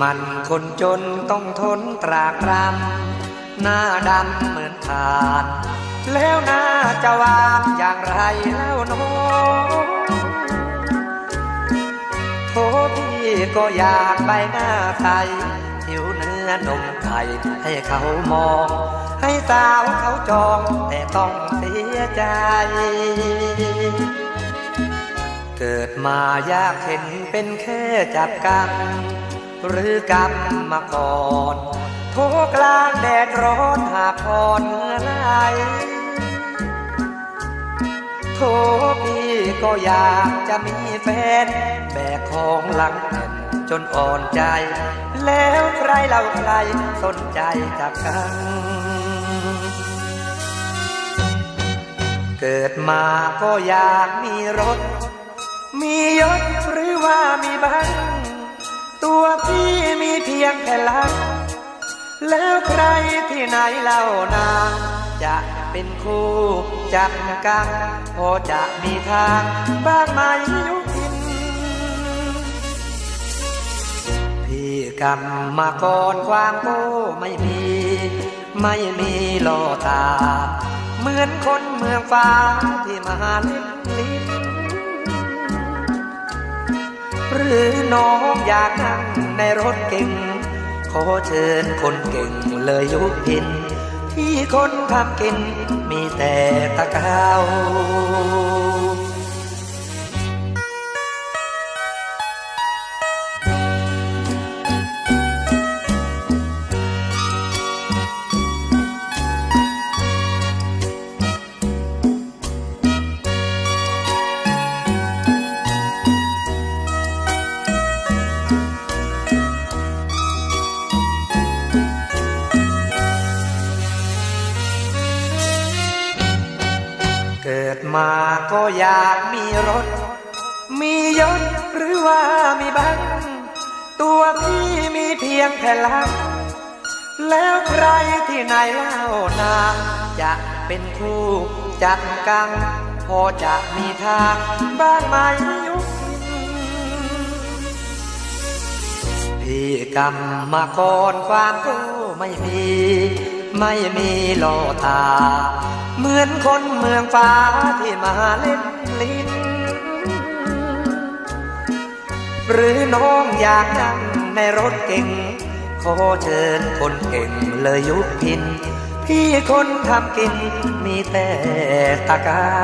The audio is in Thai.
มันคนจนต้องทนตรากตรำหน้าดำเหมือนทาน แล้วหน้าจะวานอย่างไรแล้วโนโทพี่ก็อยากใบหน้าใสผิวเนื้อนมไข่ให้เขามอง ให้สาวเขาจองแต่ต้องเสียใจเกิดมายากเห็นเป็นแค่จับกัน หรือกรรมมาก่อนโทกลางแดดร้อนหากพรเมื่อไหรโทพี่ก็อยากจะมีแฟน แบกของหลังแผ่นจนอ่อนใจ แล้วใครเราใครสนใจจากกัน เกิดมาก็อยากมีรถ มียศหรือว่ามีบ้าน ตัวพี่มีเพียงแค่ลัก แล้วใครที่ไหนเล่านาจะเป็นคู่จักกันพอจะมีทางบ้างไหมยุพิน พี่กรรมมาก่อนความโก้ไม่มี ไม่มีโลตา เหมือนคนเมืองฟ้าที่มาเล่นลิ้น หรือน้องอยากนั่งในรถเก่ง ขอเชิญคนเก่งเลยยุพิน ที่คนทำกินมีแต่ตะกาว กิดมาก็อยากมีรถ มียศหรือว่ามีบ้านตัวพี่มีเพียงแค่ลักแล้วใครที่ไหนเล่านาจะเป็นคู่จัดกัง พอจะมีทางบ้างไหมยุคพี่กรรมมาก่อนความรู้ไม่มี ไม่มีโลตา เหมือนคนเมืองฟ้าที่มาเล่นลิ้น หรือน้องอยากนั่งในรถเก่ง ขอเชิญคนเก่งเลยยุบพิน พี่คนทำกินมีแต่ตะเกา